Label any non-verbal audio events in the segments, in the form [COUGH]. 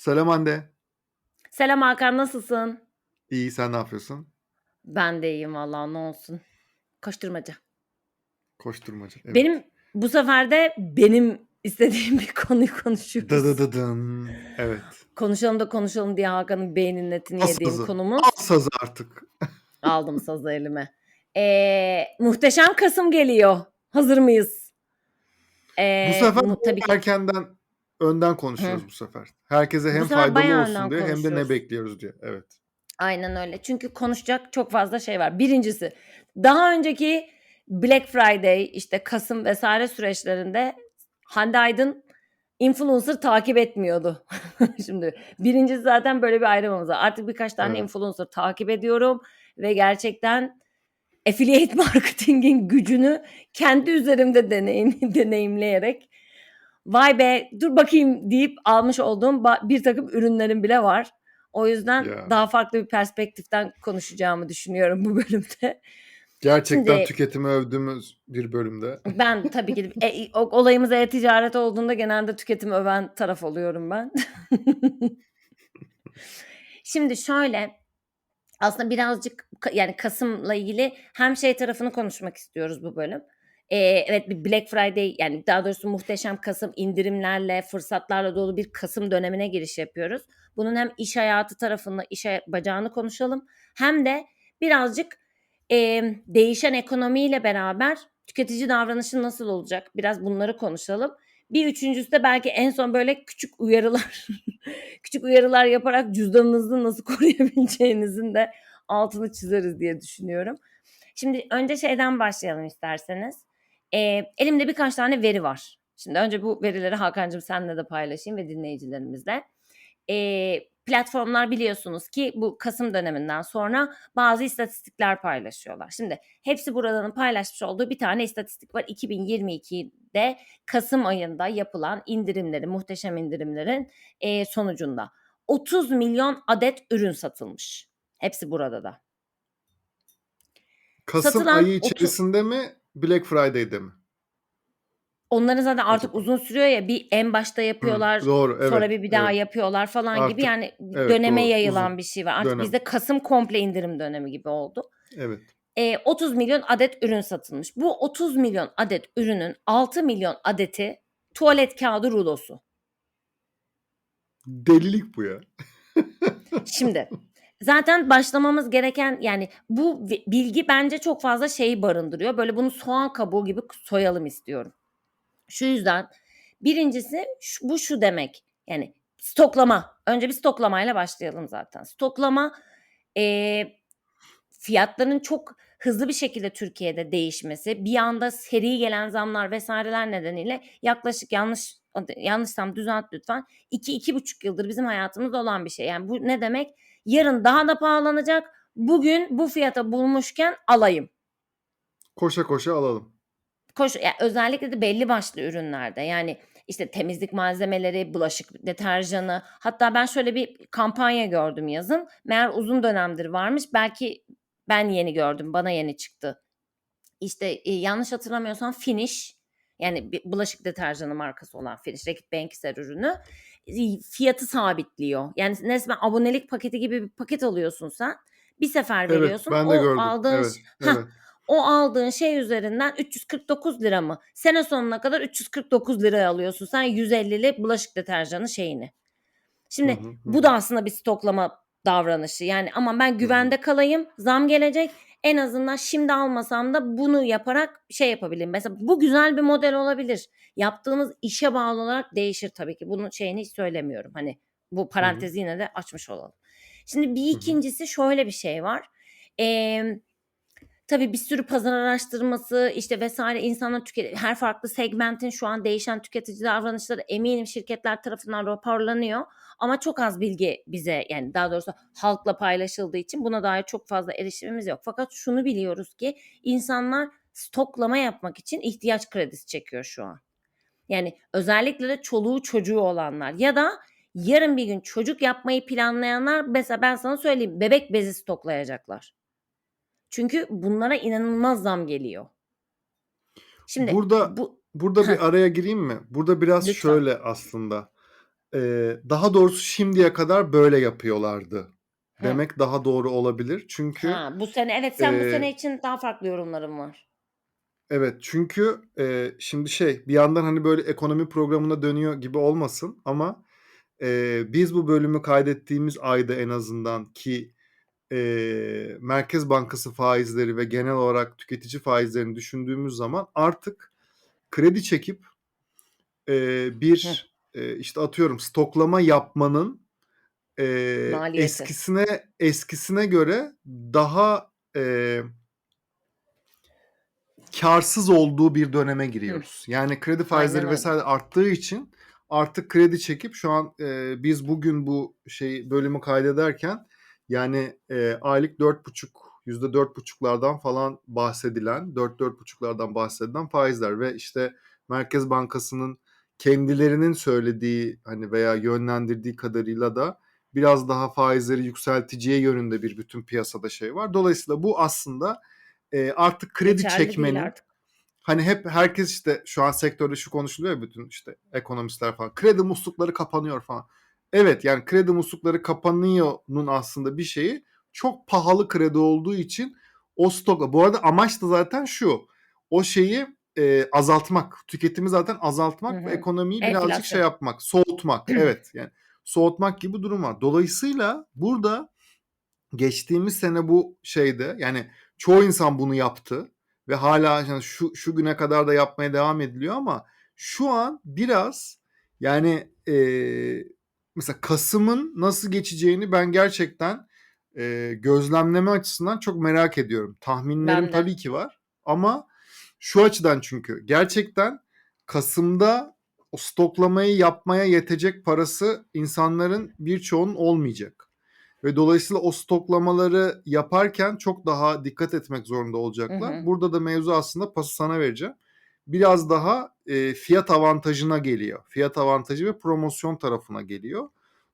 Selam Hande. Selam Hakan, nasılsın? İyi, sen ne yapıyorsun? Ben de iyiyim vallahi ne olsun. Koşturmaca. Koşturmaca. Evet. Benim bu sefer de benim istediğim bir konuyu Dı dı konuşuyoruz. dı dın. Evet. Konuşalım da konuşalım diye Hakan'ın beyninin etini Al yediğim sazı. konumuz. Al sazı artık. Aldım sazı elime. Ee, muhteşem Kasım geliyor. Hazır mıyız? Bu Ee, sefer mu- tabii ki. erkenden önden konuşuyoruz Hı. bu sefer. Herkese Bu hem sefer faydalı bayağı olsun önden diye hem de ne konuşuyoruz. bekliyoruz diye. Evet. Aynen öyle. Çünkü konuşacak çok fazla şey var. Birincisi, daha önceki Black Friday, işte Kasım vesaire süreçlerinde Hande Aydın influencer takip etmiyordu. [LAUGHS] Şimdi birincisi zaten böyle bir ayrımımız var. Artık birkaç tane Evet. influencer takip ediyorum ve gerçekten affiliate [LAUGHS] marketingin gücünü kendi üzerimde deneyim, deneyimleyerek vay be dur bakayım deyip almış olduğum bir takım ürünlerim bile var. O yüzden Ya. daha farklı bir perspektiften konuşacağımı düşünüyorum bu [LAUGHS] bölümde. Gerçekten Şimdi tüketimi övdüğümüz bir bölümde. ben tabii ki e, o- olayımız e-ticaret olduğunda genelde tüketim öven taraf oluyorum ben. [LAUGHS] Şimdi şöyle aslında birazcık yani Kasım'la ilgili hem şey tarafını konuşmak istiyoruz bu bölüm. Evet bir Black Friday yani daha doğrusu muhteşem Kasım indirimlerle fırsatlarla dolu bir Kasım dönemine giriş yapıyoruz. Bunun hem iş hayatı tarafını iş hay- bacağını konuşalım hem de birazcık e, değişen ekonomiyle beraber tüketici davranışı nasıl olacak biraz bunları konuşalım. Bir üçüncüsü de belki en son böyle küçük uyarılar [LAUGHS] küçük uyarılar yaparak cüzdanınızı nasıl [LAUGHS] koruyabileceğinizin de altını çizeriz diye düşünüyorum. Şimdi önce şeyden başlayalım isterseniz. Ee, elimde birkaç tane veri var. Şimdi önce bu verileri Hakan'cığım seninle de paylaşayım ve dinleyicilerimizle. Ee, platformlar biliyorsunuz ki bu Kasım döneminden sonra bazı istatistikler paylaşıyorlar. Şimdi hepsi buradanın paylaşmış olduğu bir tane istatistik var. 2022'de Kasım ayında yapılan indirimleri, muhteşem indirimlerin e, sonucunda 30 milyon adet ürün satılmış. Hepsi burada da. Kasım Satılan ayı 30 içerisinde mi? Black Friday'de mi? onların zaten artık uzun sürüyor ya bir en başta Hı, yapıyorlar doğru. sonra Evet. bir bir daha Evet. yapıyorlar falan gibi Artık yani evet döneme doğru. yayılan Uzun bir şey var. Artık dönem. bizde Kasım komple indirim dönemi gibi oldu. Evet. E, 30 milyon adet ürün satılmış. Bu 30 milyon adet ürünün 6 milyon adeti tuvalet kağıdı rulosu. Delilik bu ya. Şimdi [LAUGHS] zaten başlamamız gereken yani bu bilgi bence çok fazla şeyi barındırıyor. Böyle bunu soğan kabuğu gibi soyalım istiyorum. Şu yüzden birincisi şu- bu şu demek yani stoklama. Önce bir stoklamayla başlayalım zaten. Stoklama eee, fiyatların çok hızlı bir şekilde Türkiye'de değişmesi, bir anda seri gelen zamlar vesaireler nedeniyle yaklaşık yanlış yanlışsam düzelt lütfen 2-2,5 yıldır bizim hayatımızda olan bir şey. Yani bu ne demek? Yarın daha da pahalanacak. Bugün bu fiyata bulmuşken alayım. Koşa koşa alalım. Koş, ya özellikle de belli başlı ürünlerde yani işte temizlik malzemeleri, bulaşık deterjanı hatta ben şöyle bir kampanya gördüm yazın. Meğer uzun dönemdir varmış. Belki ben yeni gördüm. Bana yeni çıktı. İşte e, yanlış hatırlamıyorsam Finish yani bir bulaşık deterjanı markası olan Finish Rekit Benkiser ürünü e, fiyatı sabitliyor. Yani resmen abonelik paketi gibi bir paket alıyorsun sen. Bir sefer Evet, veriyorsun. ben de O gördüm. aldığın Evet, evet. o aldığın şey üzerinden 349 lira mı? Sene sonuna kadar 349 liraya alıyorsun sen 150'li bulaşık deterjanı şeyini. Şimdi hı hı. bu da aslında bir stoklama davranışı. Yani ama ben güvende kalayım, zam gelecek. En azından şimdi almasam da bunu yaparak şey yapabilirim. Mesela bu güzel bir model olabilir. Yaptığınız işe bağlı olarak değişir tabii ki. Bunun şeyini hiç söylemiyorum. Hani bu parantezi yine de açmış olalım. Şimdi bir ikincisi şöyle bir şey var. Eee Tabii bir sürü pazar araştırması işte vesaire insanlar tüket her farklı segmentin şu an değişen tüketici davranışları eminim şirketler tarafından raporlanıyor. Ama çok az bilgi bize yani daha doğrusu halkla paylaşıldığı için buna dair çok fazla erişimimiz yok. Fakat şunu biliyoruz ki insanlar stoklama yapmak için ihtiyaç kredisi çekiyor şu an. Yani özellikle de çoluğu çocuğu olanlar ya da yarın bir gün çocuk yapmayı planlayanlar mesela ben sana söyleyeyim bebek bezi stoklayacaklar. Çünkü bunlara inanılmaz zam geliyor. Şimdi Burada bu burada bir araya gireyim mi? Burada biraz lütfen. şöyle aslında. Eee, daha doğrusu şimdiye kadar böyle yapıyorlardı Hıh. demek daha doğru olabilir. Çünkü, Ha, bu sene evet, sen bu eee sene için daha farklı yorumların var. Evet, çünkü, eee, şimdi şey, bir yandan, hani, böyle ekonomi programına dönüyor gibi olmasın ama, eee, biz bu bölümü kaydettiğimiz ayda en azından ki, eee, Merkez Bankası faizleri ve genel olarak tüketici faizlerini düşündüğümüz zaman artık kredi çekip, Hıh. bir, eee, işte, atıyorum stoklama yapmanın, Maliyeti. eskisine eskisine göre daha, eee kârsız olduğu bir döneme giriyoruz. Yani kredi Aynen faizleri öyle. arttığı için artık kredi çekip şu an, eee, biz bugün bu şeyi, bölümü kaydederken yani, eee, aylık 4,5 %4,5'lardan falan bahsedilen, 4-4,5'lardan bahsedilen faizler ve işte Merkez Bankası'nın kendilerinin söylediği, hani, veya yönlendirdiği kadarıyla da biraz daha faizleri yükselteceği yönünde bir bütün piyasada şey var. Dolayısıyla bu aslında, eee, artık kredi Geçerli çekmenin, artık. hani, hep herkes işte şu an sektörde şu konuşuluyor ya bütün işte ekonomistler falan, kredi muslukları kapanıyor falan. Evet, yani kredi muslukları kapanıyor'nun aslında bir şeyi çok pahalı kredi olduğu için o stokla Bu arada amaç da zaten şu, o şeyi, eee, azaltmak, tüketimi zaten azaltmak ve hı. ekonomiyi birazcık şey Enflasyon. yapmak, soğutmak. [CLEARS THROAT] Evet, yani soğutmak gibi durum var. Dolayısıyla burada geçtiğimiz sene bu şeyde, yani çoğu insan bunu yaptı ve hâlâ yani şu şu güne kadar da yapmaya devam ediliyor ama şu an biraz yani, eee, mesela kasımın nasıl geçeceğini ben gerçekten, eee, gözlemleme açısından çok merak ediyorum. Tahminlerim tabii ki var ama şu açıdan çünkü gerçekten kasımda o stoklamayı yapmaya yetecek parası insanların birçoğunun olmayacak ve dolayısıyla o stoklamaları yaparken çok daha dikkat etmek zorunda Hı olacaklar. hı. Burada da mevzu aslında pası sana vereceğim. Biraz daha, eee, fiyat avantajına geliyor. Fiyat avantajı ve promosyon tarafına geliyor.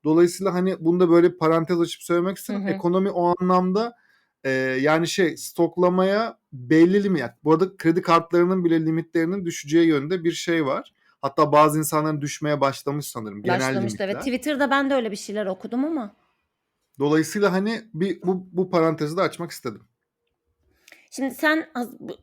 Dolayısıyla, hani, bunu da böyle parantez açıp söylemek Hı istedim. hı. Ekonomi o anlamda, eee, yani şey stoklamaya belli limi ya Bu arada kredi kartlarının bile limitlerinin düşeceği yönünde bir şey var. Hatta bazı insanların düşmeye başlamış sanırım genel Başlamıştı evet. limitler. Twitter'da ben de öyle bir şeyler okudum ama. Dolayısıyla, hani, bir bu bu parantezi de açmak istedim. Şimdi sen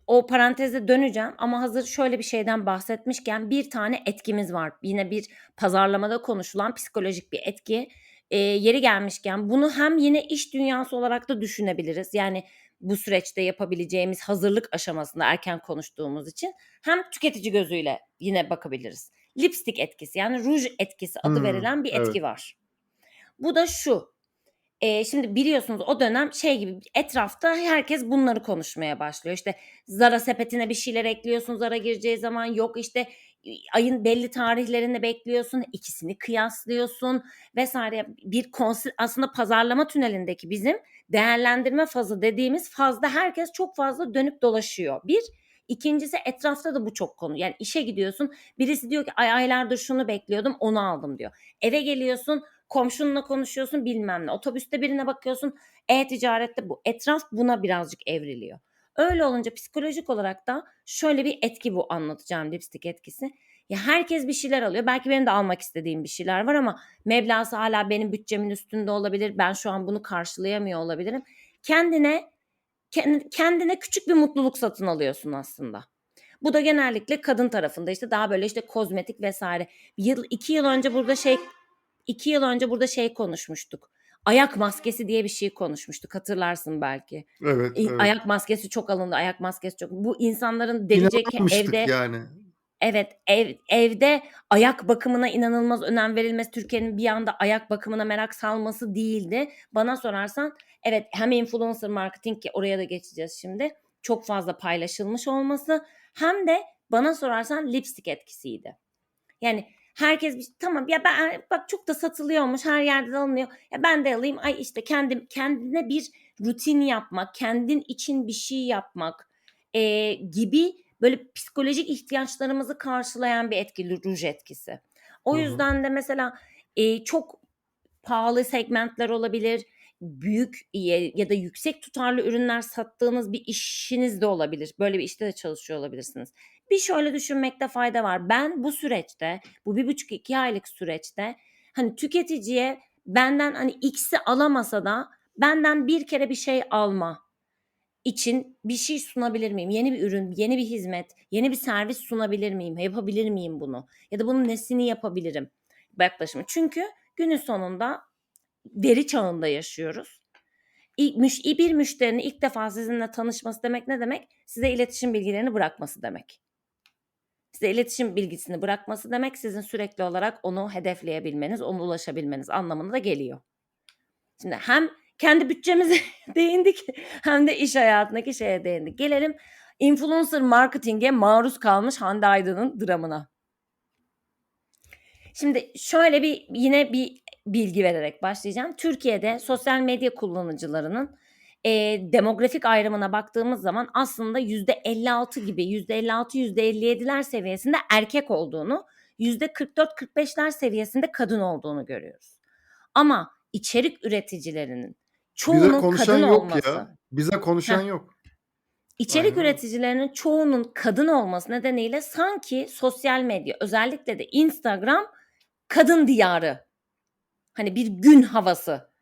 o paranteze döneceğim ama hazır şöyle bir şeyden bahsetmişken bir tane etkimiz var. Yine bir pazarlamada konuşulan psikolojik bir etki. Eee, yeri gelmişken bunu hem yine iş dünyası olarak da düşünebiliriz. Yani bu süreçte yapabileceğimiz hazırlık aşamasında erken konuştuğumuz için hem tüketici gözüyle yine bakabiliriz. Lipstick etkisi yani ruj etkisi adı Hımm, verilen bir evet. etki var. Bu da şu, eee, şimdi biliyorsunuz o dönem şey gibi etrafta herkes bunları konuşmaya başlıyor. İşte Zara sepetine bir şeyler ekliyorsun Zara gireceği zaman, yok işte, iii, ayın belli tarihlerini bekliyorsun, ikisini kıyaslıyorsun vs. Bir konsi aslında pazarlama tünelindeki bizim değerlendirme fazı dediğimiz fazda herkes çok fazla dönüp dolaşıyor. 1. 2'ncisi etrafta da bu çok konu. Yani işe gidiyorsun, birisi diyor ki "Ay, aylardır şunu bekliyordum, onu aldım." diyor. Eve geliyorsun, komşunla konuşuyorsun, bilmem ne. Otobüste birine bakıyorsun, e-ticarette bu. Etraf buna birazcık evriliyor. Öyle olunca psikolojik olarak da şöyle bir etki bu anlatacağım lipstick etkisi. Ya herkes bir şeyler alıyor. Belki benim de almak istediğim bir şeyler var ama meblağsı hâlâ benim bütçemin üstünde olabilir. Ben şu an bunu karşılayamıyor olabilirim. Kendine ken kendine küçük bir mutluluk satın alıyorsun aslında. Bu da genellikle kadın tarafında işte daha böyle işte kozmetik vs. Yıl 2 yıl önce burada şey 2 yıl önce burada şey konuşmuştuk. Ayak maskesi diye bir şey konuşmuştuk. Hatırlarsın belki. Evet, evet. ayak maskesi çok alındı, ayak maskesi çok Bu insanların İnanamamıştık evde yani. Evet, ev evde ayak bakımına inanılmaz önem verilmesi, Türkiye'nin bir anda ayak bakımına merak salması değildi. Bana sorarsan evet hem influencer marketing ki oraya da geçeceğiz şimdi, çok fazla paylaşılmış olması hem de bana sorarsan lipstick etkisiydi. Yani herkes bir tamam ya ben bak çok da satılıyormuş, her yerde de alınıyor. Ya ben de alayım. Ay işte kendim kendine bir rutin yapmak, kendin için bir şey yapmak, eee, gibi böyle psikolojik ihtiyaçlarımızı karşılayan bir etki ruj etkisi. O Hı hı. yüzden de mesela, eee, çok pahalı segmentler olabilir, büyük ya da yüksek tutarlı ürünler sattığınız bir işiniz de olabilir. Böyle bir işte de çalışıyor olabilirsiniz. Bir şöyle düşünmekte fayda var. Ben bu süreçte, bu 1,5-2 aylık süreçte hani tüketiciye benden hani X'i alamasa da benden bir kere bir şey alma için bir şey sunabilir miyim? Yeni bir ürün, yeni bir hizmet, yeni bir servis sunabilir miyim? Yapabilir miyim bunu? Ya da bunun nesini yapabilirim? Yaklaşımı. Çünkü günün sonunda veri çağında yaşıyoruz. Bir müşterinin ilk defa sizinle tanışması demek ne demek? Size iletişim bilgilerini bırakması demek. Size iletişim bilgisini bırakması demek sizin sürekli olarak onu hedefleyebilmeniz, ona ulaşabilmeniz anlamına da geliyor. Şimdi hem kendi bütçemize [LAUGHS] değindik hem de iş hayatındaki şeye değindik. Gelelim influencer marketing'e maruz kalmış Hande Aydın'ın dramına. Şimdi şöyle bir yine bir bilgi vererek başlayacağım. Türkiye'de sosyal medya kullanıcılarının e, demografik ayrımına baktığımız zaman aslında %56 gibi %56 %57'ler seviyesinde erkek olduğunu, %44-45'ler seviyesinde kadın olduğunu görüyoruz. Ama içerik üreticilerinin Bize çoğunun konuşan kadın yok olması. ya. Bize konuşan Heh. yok. İçerik Aynen üreticilerinin çoğunun kadın olması nedeniyle sanki sosyal medya özellikle de Instagram kadın diyarı. Hani bir gün havası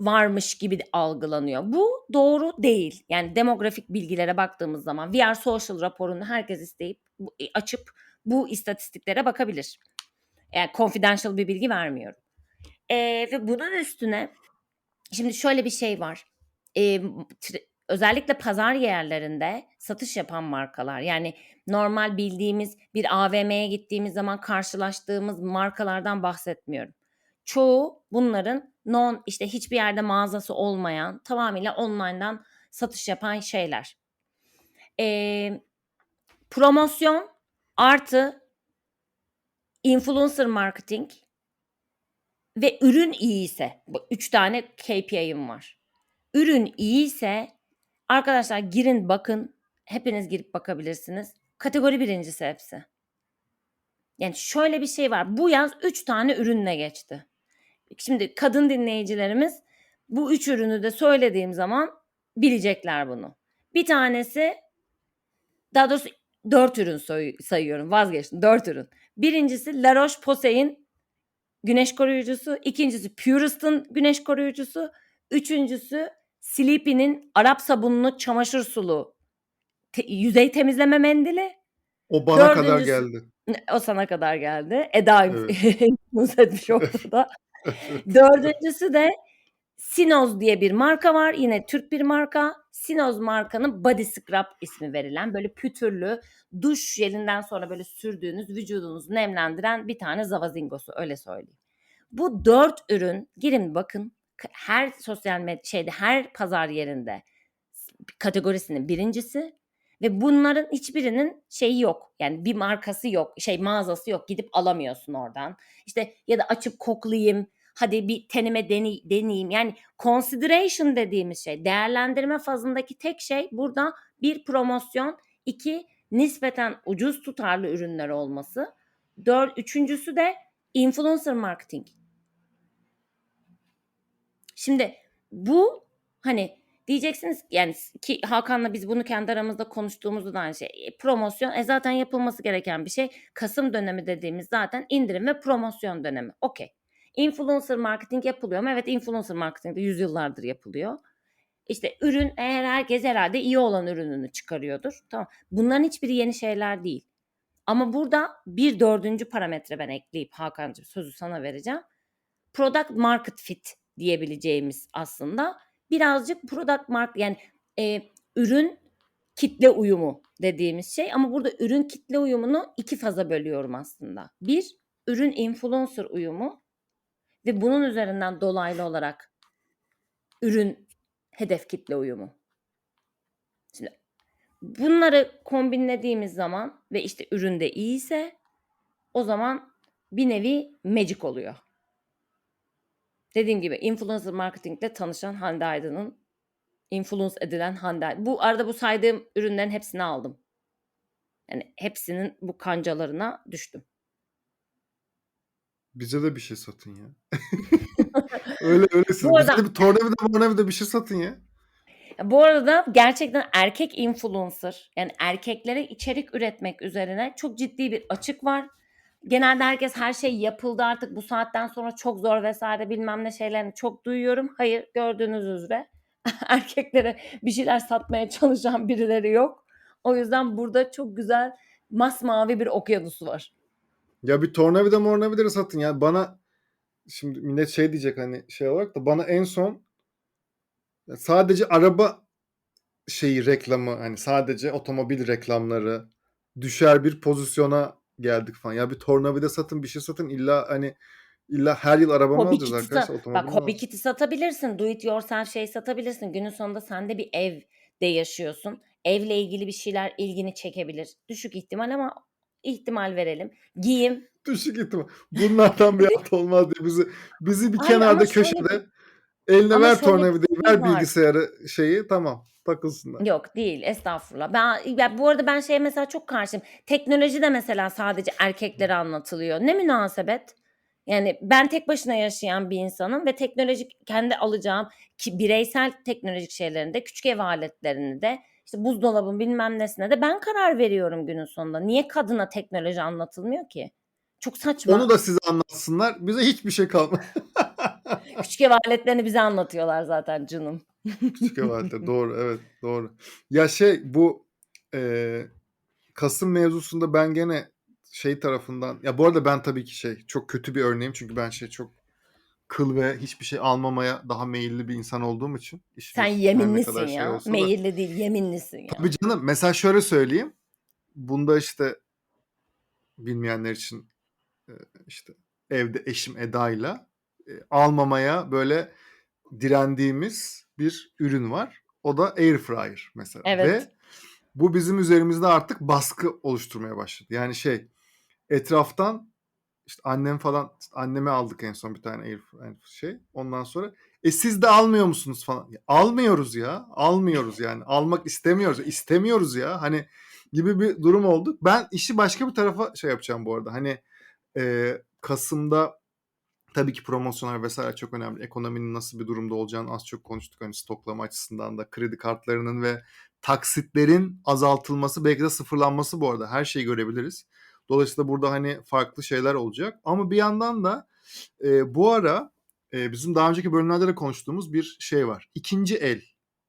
varmış gibi algılanıyor. Bu doğru değil. Yani demografik bilgilere baktığımız zaman VR Social raporunu herkes isteyip bu- açıp bu istatistiklere bakabilir. Yani confidential bir bilgi vermiyorum. Ee, ve bunun üstüne şimdi şöyle bir şey var. Ee, özellikle pazar yerlerinde satış yapan markalar yani normal bildiğimiz bir AVM'ye gittiğimiz zaman karşılaştığımız markalardan bahsetmiyorum. Çoğu bunların non işte hiçbir yerde mağazası olmayan tamamıyla online'dan satış yapan şeyler. Ee, promosyon artı influencer marketing ve ürün iyi ise bu üç tane KPI'm var. Ürün iyi ise arkadaşlar girin bakın hepiniz girip bakabilirsiniz. Kategori birincisi hepsi. Yani şöyle bir şey var. Bu yaz 3 tane ürünle geçti. Şimdi kadın dinleyicilerimiz bu üç ürünü de söylediğim zaman bilecekler bunu. Bir tanesi daha doğrusu 4 ürün say- sayıyorum vazgeçtim 4 ürün. Birincisi La Roche-Posay'in güneş koruyucusu. ikincisi Purist'ın güneş koruyucusu. Üçüncüsü Sleepy'nin Arap sabunlu çamaşır sulu te- yüzey temizleme mendili. O bana kadar Dördüncüsü- geldi. O sana kadar geldi. Eda Evet. [LAUGHS] etmiş oldu da. Dördüncüsü de Sinoz diye bir marka var. Yine Türk bir marka. Sinoz markanın Body Scrub ismi verilen böyle pütürlü duş jelinden sonra böyle sürdüğünüz vücudunuzu nemlendiren bir tane zavazingosu öyle söyleyeyim. Bu dört ürün girin bakın her sosyal medya şeyde her pazar yerinde kategorisinin birincisi ve bunların hiçbirinin şeyi yok. Yani bir markası yok, şey mağazası yok. Gidip alamıyorsun oradan. İşte ya da açıp koklayayım, hadi bir tenime deni, deneyeyim. Yani consideration dediğimiz şey, değerlendirme fazındaki tek şey burada bir promosyon, iki nispeten ucuz tutarlı ürünler olması. Dört, üçüncüsü de influencer marketing. Şimdi bu hani diyeceksiniz yani ki Hakan'la biz bunu kendi aramızda konuştuğumuzda da aynı şey. E, promosyon e zaten yapılması gereken bir şey. Kasım dönemi dediğimiz zaten indirim ve promosyon dönemi. Okey. Influencer marketing yapılıyor mu? Evet influencer marketing de yüzyıllardır yapılıyor. İşte ürün eğer herkes herhalde iyi olan ürününü çıkarıyordur. Tamam. Bunların hiçbiri yeni şeyler değil. Ama burada bir dördüncü parametre ben ekleyip Hakan'cığım sözü sana vereceğim. Product market fit diyebileceğimiz aslında birazcık product market yani e, ürün kitle uyumu dediğimiz şey ama burada ürün kitle uyumunu iki faza bölüyorum aslında. Bir, ürün influencer uyumu ve bunun üzerinden dolaylı olarak ürün hedef kitle uyumu. Şimdi bunları kombinlediğimiz zaman ve işte ürün de iyiyse o zaman bir nevi magic oluyor. Dediğim gibi influencer marketingle tanışan Hande Aydın'ın influence edilen Hande Aydın. Bu arada bu saydığım ürünlerin hepsini aldım. Yani hepsinin bu kancalarına düştüm. Bize de bir şey satın ya. [LAUGHS] öyle Bize arada- de bir tornavida mornavida bir şey satın. Ya Bu arada gerçekten erkek influencer yani erkeklere içerik üretmek üzerine çok ciddi bir açık var. Genelde herkes her şey yapıldı artık bu saatten sonra çok zor vs. bilmem ne şeylerini çok duyuyorum. Hayır, gördüğünüz üzere [LAUGHS] erkeklere bir şeyler satmaya çalışan birileri yok. O yüzden burada çok güzel masmavi bir okyanusu var. Ya bir tornavida mornavida satın ya. Bana şimdi millet şey diyecek hani şey olarak da bana en son sadece araba şeyi reklamı hani sadece otomobil reklamları düşer bir pozisyona geldik falan. Ya bir tornavida satın bir şey satın illa hani illa her yıl araba mı Hobi alacağız arkadaşlar? sa- bak hobi kiti satabilirsin. Do it yourself şey satabilirsin. Günün sonunda sen de bir evde yaşıyorsun. Evle ilgili bir şeyler ilgini çekebilir. Düşük ihtimal ama ihtimal verelim. Giyim. Düşük ihtimal. Bunlardan bir [LAUGHS] alt olmaz diye bizi bizi bir Ay kenarda köşede eline ama ver şöyle bir tornavidayı, şey ver var. bilgisayarı şeyi tamam takılsınlar. Yok değil estağfurullah. Ben ya bu arada ben şeye mesela çok karşıyım. Teknoloji de mesela sadece erkeklere anlatılıyor. Ne münasebet? Yani ben tek başına yaşayan bir insanım ve teknolojik kendi alacağım ki bireysel teknolojik şeylerinde küçük ev aletlerini de işte buzdolabın bilmem nesine de ben karar veriyorum günün sonunda. Niye kadına teknoloji anlatılmıyor ki? Çok saçma. Onu da size anlatsınlar. Bize hiçbir şey kalmadı. [LAUGHS] [LAUGHS] Küçük ev aletlerini bize anlatıyorlar zaten canım. [LAUGHS] Küçük ev aleti. [LAUGHS] Doğru evet doğru. Ya şey bu e, Kasım mevzusunda ben gene şey tarafından ya bu arada ben tabii ki şey çok kötü bir örneğim çünkü ben şey çok kıl ve hiçbir şey almamaya daha meyilli bir insan olduğum için. Sen yeminlisin şey ya. da. Meyilli değil, yeminlisin ya. Tabii canım. Mesela şöyle söyleyeyim. Bunda işte bilmeyenler için e, işte evde eşim Eda'yla almamaya böyle direndiğimiz bir ürün var. O da air fryer mesela. Evet. Ve bu bizim üzerimizde artık baskı oluşturmaya başladı. Yani şey etraftan işte annem falan anneme aldık en son bir tane air şey. Ondan sonra e siz de almıyor musunuz falan. Ya, almıyoruz ya. Almıyoruz yani. Almak istemiyoruz. İstemiyoruz ya. Hani gibi bir durum oldu. Ben işi başka bir tarafa şey yapacağım bu arada. Hani e, Kasım'da tabii ki promosyonlar vesaire çok önemli. Ekonominin nasıl bir durumda olacağını az çok konuştuk. Hani stoklama açısından da kredi kartlarının ve taksitlerin azaltılması belki de sıfırlanması bu arada. Her şeyi görebiliriz. Dolayısıyla burada hani farklı şeyler olacak. Ama bir yandan da e, bu ara e, bizim daha önceki bölümlerde de konuştuğumuz bir şey var. İkinci el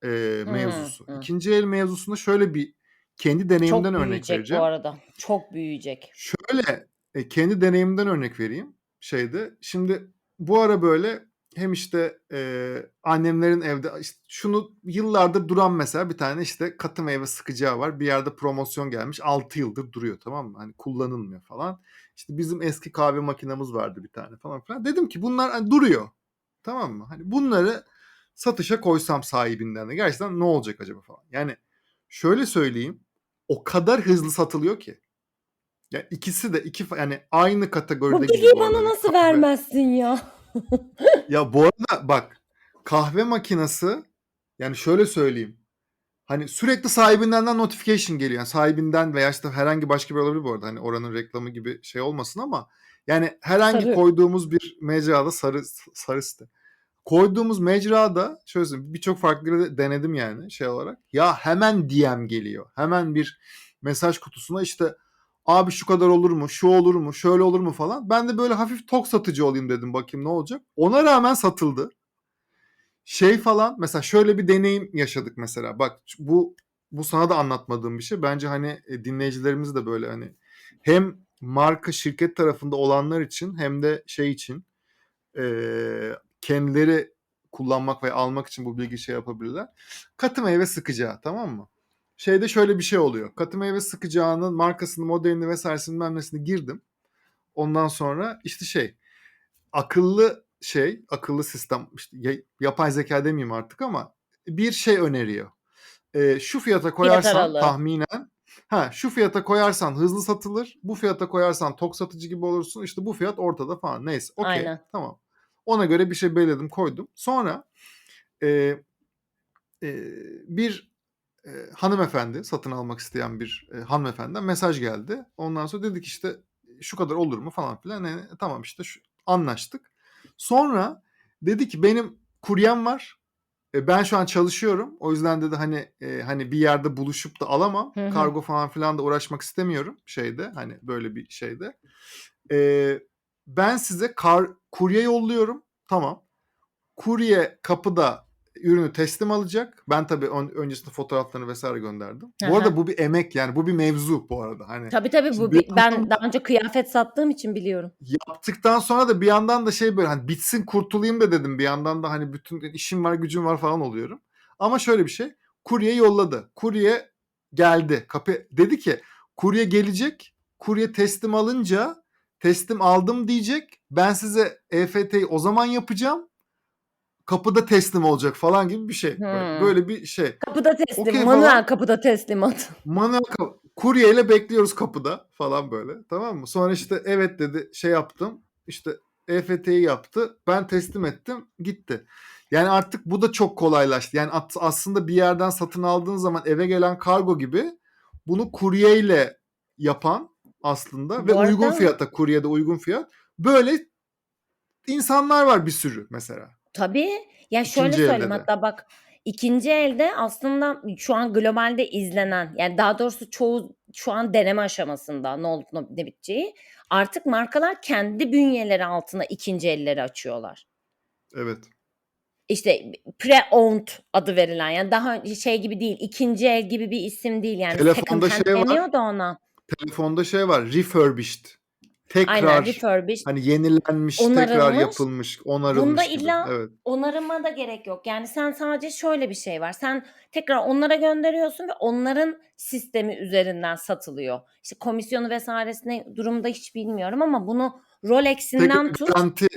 e, Hmm, mevzusu. hmm. İkinci el mevzusunda şöyle bir kendi Çok deneyimden örnek büyüyecek vereceğim. bu arada. Çok büyüyecek. Şöyle e, kendi deneyimimden örnek vereyim şeyde. Şimdi bu ara böyle hem işte e, annemlerin evde işte şunu yıllardır duran mesela bir tane işte katı meyve sıkacağı var. Bir yerde promosyon gelmiş. 6 yıldır duruyor tamam mı? Hani kullanılmıyor falan. İşte bizim eski kahve makinamız vardı bir tane falan filan. Dedim ki bunlar hani duruyor. Tamam mı? Hani bunları satışa koysam sahibinden de gerçekten ne olacak acaba falan. Yani şöyle söyleyeyim. O kadar hızlı satılıyor ki. Ya ikisi de iki yani aynı Bu kategoride gibi bilgiyi bu arada. bana nasıl kahve- vermezsin ya? [LAUGHS] Ya bu arada bak kahve makinesi yani şöyle söyleyeyim. Hani sürekli sahibinden de notification geliyor. Yani sahibinden veya işte herhangi başka bir olabilir bu arada. Hani oranın reklamı gibi şey olmasın ama yani herhangi Sarı. koyduğumuz bir mecrada sarı sarı site. Koyduğumuz mecrada şöyle söyleyeyim birçok farklı denedim yani şey olarak. Ya hemen DM geliyor. Hemen bir mesaj kutusuna işte abi şu kadar olur mu, şu olur mu, şöyle olur mu falan. Ben de böyle hafif tok satıcı olayım dedim bakayım ne olacak. Ona rağmen satıldı. Şey falan mesela şöyle bir deneyim yaşadık mesela. Bak bu bu sana da anlatmadığım bir şey. Bence hani e, dinleyicilerimiz de böyle hani hem marka şirket tarafında olanlar için hem de şey için e, kendileri kullanmak ve almak için bu bilgi şey yapabilirler. Katı meyve sıkacağı tamam mı? Şeyde şöyle bir şey oluyor. Katı meyve sıkacağının markasını, modelini vesairesini bilmem nesini girdim. Ondan sonra işte şey akıllı şey, akıllı sistem işte ya- yapay zeka demeyeyim artık ama bir şey öneriyor. Ee, şu fiyata koyarsan aralığı. tahminen ha şu fiyata koyarsan hızlı satılır. Bu fiyata koyarsan tok satıcı gibi olursun. İşte bu fiyat ortada falan. Neyse. Okey. Tamam. Ona göre bir şey belirledim, koydum. Sonra e, e, bir e, hanımefendi satın almak isteyen bir e, hanımefendiden mesaj geldi. Ondan sonra dedik işte şu kadar olur mu falan filan. E, tamam işte şu, anlaştık. Sonra dedi ki benim kuryem var. E, ben şu an çalışıyorum. O yüzden dedi hani e, hani bir yerde buluşup da alamam. Hı hı. Kargo falan filan da uğraşmak istemiyorum şeyde. Hani böyle bir şeyde. Eee, ben size kar kurye yolluyorum. Tamam. Kurye kapıda ürünü teslim alacak. Ben tabii ön öncesinde fotoğraflarını vs. gönderdim. Hı Bu arada bu bir emek yani bu bir mevzu bu arada. Hani Tabii, tabii. Bu bir bi ben yandan daha önce kıyafet sattığım için biliyorum. yaptıktan sonra da bir yandan da şey böyle hani bitsin kurtulayım da dedim. Bir yandan da hani bütün işim var gücüm var falan oluyorum. Ama şöyle bir şey. Kurye yolladı. Kurye geldi. Kapı dedi ki kurye gelecek. Kurye teslim alınca teslim aldım diyecek. Ben size EFT'yi o zaman yapacağım. Kapıda teslim olacak falan gibi bir şey. Böyle, Hımm. böyle bir şey. Kapıda teslim, Okay manuel falan. kapıda teslimat. [LAUGHS] Manuel ka kuryeyle bekliyoruz kapıda falan böyle. Tamam mı? Sonra işte evet dedi şey yaptım. İşte EFT'yi yaptı. Ben teslim ettim. Gitti. Yani artık bu da çok kolaylaştı. Yani at aslında bir yerden satın aldığın zaman eve gelen kargo gibi bunu kuryeyle yapan aslında ve Bu uygun arada fiyata kuryede uygun fiyat. Böyle insanlar var bir sürü mesela. Tabii. Ya şöyle 2'nci elde söyleyeyim de. hatta bak 2'nci elde aslında şu an globalde izlenen yani daha doğrusu çoğu şu an deneme aşamasında ne olup ne ne biteceği. Artık markalar kendi bünyeleri altına 2'nci elleri açıyorlar. Evet. İşte pre-owned adı verilen yani daha şey gibi değil 2'nci el gibi bir isim değil yani second Telefonda hand şey var. ona. Telefonda şey var. Refurbished. Aynen Tekrar refurbished. hani yenilenmiş, tekrar Onarılmış. yapılmış, Bunda onarılmış gibi. illa Evet. onarıma da gerek yok. Yani sen sadece şöyle bir şey var. Sen tekrar onlara gönderiyorsun ve onların sistemi üzerinden satılıyor. İşte komisyonu vs.'sine durumda hiç bilmiyorum ama bunu Tekrar Rolex'inden tut garanti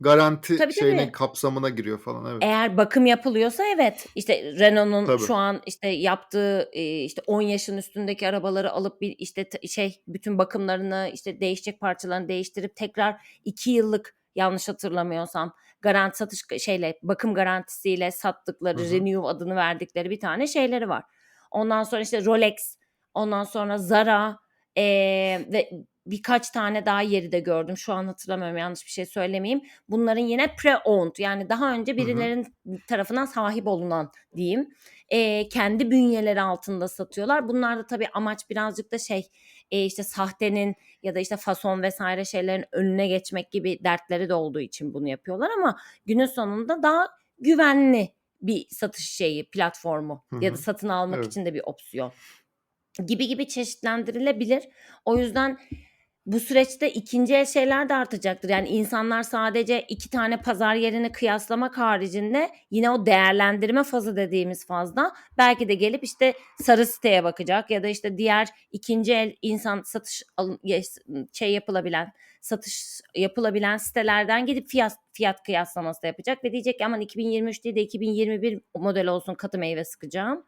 garanti Tabii, şeyinin tabii. kapsamına giriyor falan evet. Eğer bakım yapılıyorsa evet. İşte Renault'un Tabii. şu an işte yaptığı eee, işte 10 yaşın üstündeki arabaları alıp bir işte t- şey bütün bakımlarını işte değişecek parçalarını değiştirip tekrar 2 yıllık yanlış hatırlamıyorsam garanti satış şeyle bakım garantisiyle sattıkları Hı hı. Renew adını verdikleri bir tane şeyleri var. Ondan sonra işte Rolex, ondan sonra Zara eee, ve birkaç tane daha yeri de gördüm. Şu an hatırlamıyorum yanlış bir şey söylemeyeyim. Bunların yine pre-owned yani daha önce Hı hı. birilerin tarafından sahip olunan diyeyim. Eee, kendi bünyeleri altında satıyorlar. Bunlar da tabii amaç birazcık da şey eee, işte sahtenin ya da işte fason vesaire şeylerin önüne geçmek gibi dertleri de olduğu için bunu yapıyorlar ama günün sonunda daha güvenli bir satış şeyi platformu Hı ya da hı. satın almak Evet. için de bir opsiyon gibi gibi çeşitlendirilebilir. O yüzden bu süreçte ikinci el şeyler de artacaktır. Yani insanlar sadece iki tane pazar yerini kıyaslamak haricinde yine o değerlendirme fazı dediğimiz fazda belki de gelip işte sarı siteye bakacak ya da işte diğer ikinci el insan satış şey yapılabilen satış yapılabilen sitelerden gidip fiyat fiyat kıyaslaması da yapacak ve diyecek ki aman 2023 değil de 2021 model olsun katı meyve sıkacağım.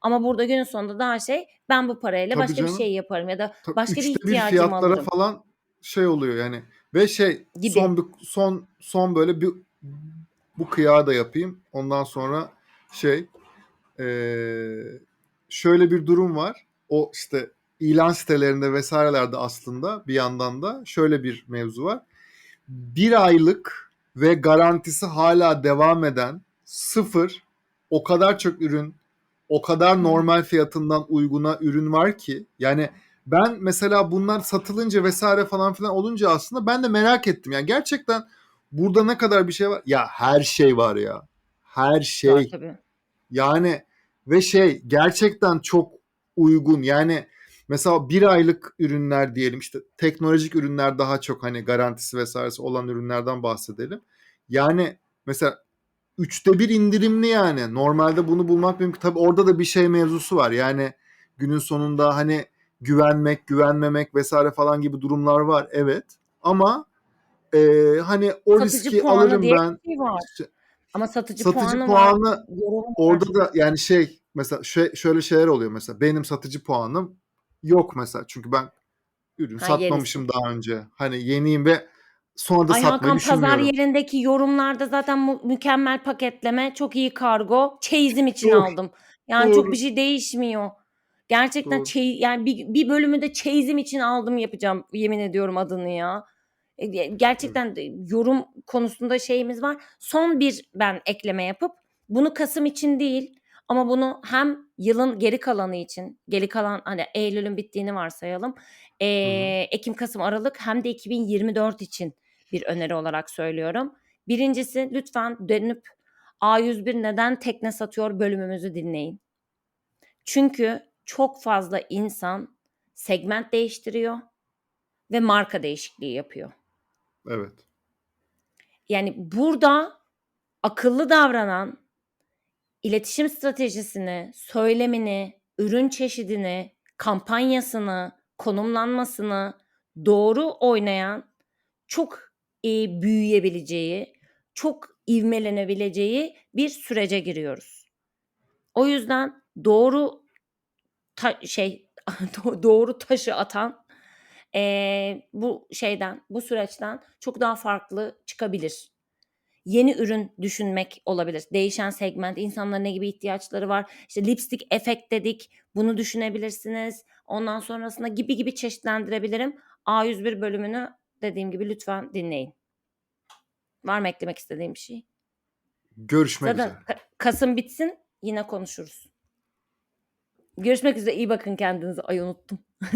Ama burada günün sonunda daha şey ben bu parayla Tabii başka bir canım. şey yaparım ya da Tabii başka bir üçte bir ihtiyacımı fiyatlara alırım falan şey oluyor yani ve şey gibi. son bir son son böyle bir bu kıyağı da yapayım. Ondan sonra şey eee, şöyle bir durum var. O işte ilan sitelerinde vesairelerde aslında bir yandan da şöyle bir mevzu var. Bir aylık ve garantisi hala devam eden sıfır o kadar çok ürün o kadar normal fiyatından uyguna ürün var ki yani ben mesela bunlar satılınca vesaire falan filan olunca aslında ben de merak ettim. Yani gerçekten burada ne kadar bir şey var? Ya her şey var ya. Her Var şey. tabii. Yani ve şey gerçekten çok uygun. Yani mesela bir aylık ürünler diyelim işte teknolojik ürünler daha çok hani garantisi vesairesi olan ürünlerden bahsedelim. Yani mesela üçte bir indirimli yani. Normalde bunu bulmak mümkün. Tabii orada da bir şey mevzusu var. Yani günün sonunda hani güvenmek, güvenmemek vesaire falan gibi durumlar var. Evet. Ama e, hani o Satıcı riski alırım ben. şey var. Ama satıcı, Satıcı puanı puanı var. orada da yani şey mesela şey, şöyle şeyler oluyor mesela. Benim satıcı puanım yok mesela. Çünkü ben ürün Ha, satmamışım yenisin. daha önce. Hani yeniyim ve sonra da Ay satmayı Hakan pazar düşünmüyorum. yerindeki yorumlarda zaten mu- mükemmel paketleme, çok iyi kargo, çeyizim için Doğru. aldım. Yani çok bir şey değişmiyor. Gerçekten Doğru. çey yani bir, bir bölümü de çeyizim için aldım yapacağım yemin ediyorum adını ya. E, ge- Evet. Gerçekten de yorum konusunda şeyimiz var. Son bir ben ekleme yapıp bunu Kasım için değil Ama bunu hem yılın geri kalanı için, geri kalan hani eylülün bittiğini varsayalım. Eee, ekim, kasım, aralık hem de 2024 için bir öneri olarak söylüyorum. Birincisi lütfen dönüp A101 neden tekne satıyor bölümümüzü dinleyin. Çünkü çok fazla insan segment değiştiriyor ve marka değişikliği yapıyor. Evet. Yani burada akıllı davranan, iletişim stratejisini, söylemini, ürün çeşidini, kampanyasını, konumlanmasını doğru oynayan çok iyi büyüyebileceği, çok ivmelenebileceği bir sürece giriyoruz. O yüzden doğru ta- şey [LAUGHS] doğru taşı atan eee, bu şeyden, bu süreçten çok daha farklı çıkabilir. Yeni ürün düşünmek olabilir. Değişen segment, insanların ne gibi ihtiyaçları var. İşte lipstick efekt dedik. Bunu düşünebilirsiniz. Ondan sonrasında gibi gibi çeşitlendirebilirim. A101 bölümünü dediğim gibi lütfen dinleyin. Var mı eklemek istediğim bir şey? Görüşmek Zaten üzere. Ka- Kasım bitsin yine konuşuruz. Görüşmek üzere. İyi bakın kendinize. Ay unuttum. [LAUGHS]